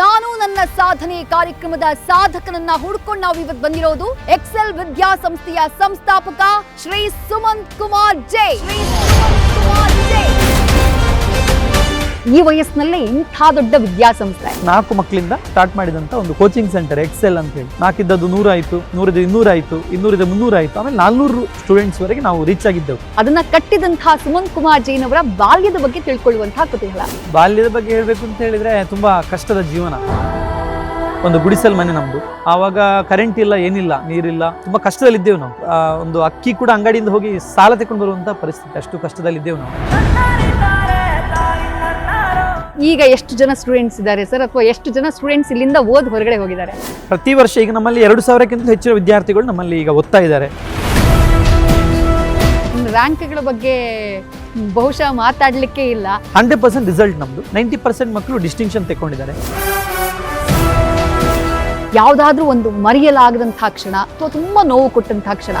ನಾನು ನನ್ನ ಸಾಧನೆ ಕಾರ್ಯಕ್ರಮದ ಸಾಧಕನನ್ನ ಹುಡ್ಕೊಂಡು ನಾವು ಇವತ್ತು ಬಂದಿರೋದು ಎಕ್ಸೆಲ್ ವಿದ್ಯಾಸಂಸ್ಥೆಯ ಸಂಸ್ಥಾಪಕ ಶ್ರೀ ಸುಮಂತ್ ಕುಮಾರ್ ಜೈ. ಈ ವಯಸ್ಸಿನಲ್ಲೇ ಇಂಥ ದೊಡ್ಡ ವಿದ್ಯಾಸಂಸ್ಥೆ. ನಾಲ್ಕು ಮಕ್ಕಳಿಂದ ಸ್ಟಾರ್ಟ್ ಮಾಡಿದಂತ ಒಂದು ಕೋಚಿಂಗ್ ಸೆಂಟರ್ ಎಕ್ಸೆಲ್ ಅಂತ ಹೇಳಿ. ನಾಲ್ಕಿದ್ದದ್ದು ನೂರ ಆಯ್ತು ನೂರಿದ ಇನ್ನೂರ ಆಯ್ತು ಇನ್ನೂರಿದ ಮುನ್ನೂರ ಆಯ್ತು ಆಮೇಲೆ ನಾಲ್ನೂರು ಸ್ಟೂಡೆಂಟ್ಸ್ ವರೆಗೆ ನಾವು ರೀಚ್ ಆಗಿದ್ದೆವು. ಅದನ್ನ ಕಟ್ಟಿದಂತಹ ಸುಮಂತ್ ಕುಮಾರ್ ಅವರ ಬಾಲ್ಯದ ಬಗ್ಗೆ ತಿಳ್ಕೊಳ್ಳುವಂತಹ ಕುತೂಹಲ ಬಾಲ್ಯದ ಬಗ್ಗೆ ಹೇಳ್ಬೇಕು ಅಂತ ಹೇಳಿದ್ರೆ ತುಂಬಾ ಕಷ್ಟದ ಜೀವನ. ಒಂದು ಗುಡಿಸಲ್ ಮನೆ ನಮ್ದು. ಆವಾಗ ಕರೆಂಟ್ ಇಲ್ಲ ಏನಿಲ್ಲ ನೀರಿಲ್ಲ ತುಂಬಾ ಕಷ್ಟದಲ್ಲಿದ್ದೇವೆ ನಾವು. ಆ, ಒಂದು ಅಕ್ಕಿ ಕೂಡ ಅಂಗಡಿಯಿಂದ ಹೋಗಿ ಸಾಲ ತಗೊಂಡು ಬರುವಂತ ಪರಿಸ್ಥಿತಿ ಅಷ್ಟು ಕಷ್ಟದಲ್ಲಿದ್ದೇವೆ ನಾವು. ಈಗ ಎಷ್ಟು ಜನ ಸ್ಟೂಡೆಂಟ್ಸ್ ಇದ್ದಾರೆ ಸರ್ ಅಥವಾ ಎಷ್ಟು ಜನ ಸ್ಟೂಡೆಂಟ್ಸ್ ಇಲ್ಲಿಂದ ಓದ್ ಹೊರಗಡೆ ಹೋಗಿದ್ದಾರೆ? ಪ್ರತಿ ವರ್ಷ ಈಗ ನಮ್ಮಲ್ಲಿ ಎರಡು ಸಾವಿರಕ್ಕಿಂತ ಹೆಚ್ಚಿನ ವಿದ್ಯಾರ್ಥಿಗಳು ನಮ್ಮಲ್ಲಿ ಈಗ ಓದ್ತಾ ಇದ್ದಾರೆ. ರ್ಯಾಂಕ್ಗಳ ಬಗ್ಗೆ ಬಹುಶಃ ಮಾತಾಡಲಿಕ್ಕೆ ಇಲ್ಲ. ಹಂಡ್ರೆಡ್ ಪರ್ಸೆಂಟ್ ರಿಸಲ್ಟ್ ನಮ್ದು. ನೈಂಟಿ ಪರ್ಸೆಂಟ್ ಮಕ್ಕಳು ಡಿಸ್ಟಿಂಕ್ಷನ್ ತೆಕ್ಕೊಂಡಿದ್ದಾರೆ. ಯಾವುದಾದ್ರೂ ಒಂದು ಮರೆಯಲಾಗದಂತಹ ಕ್ಷಣ ಅಥವಾ ತುಂಬಾ ನೋವು ಕೊಟ್ಟಂತಹ ಕ್ಷಣ.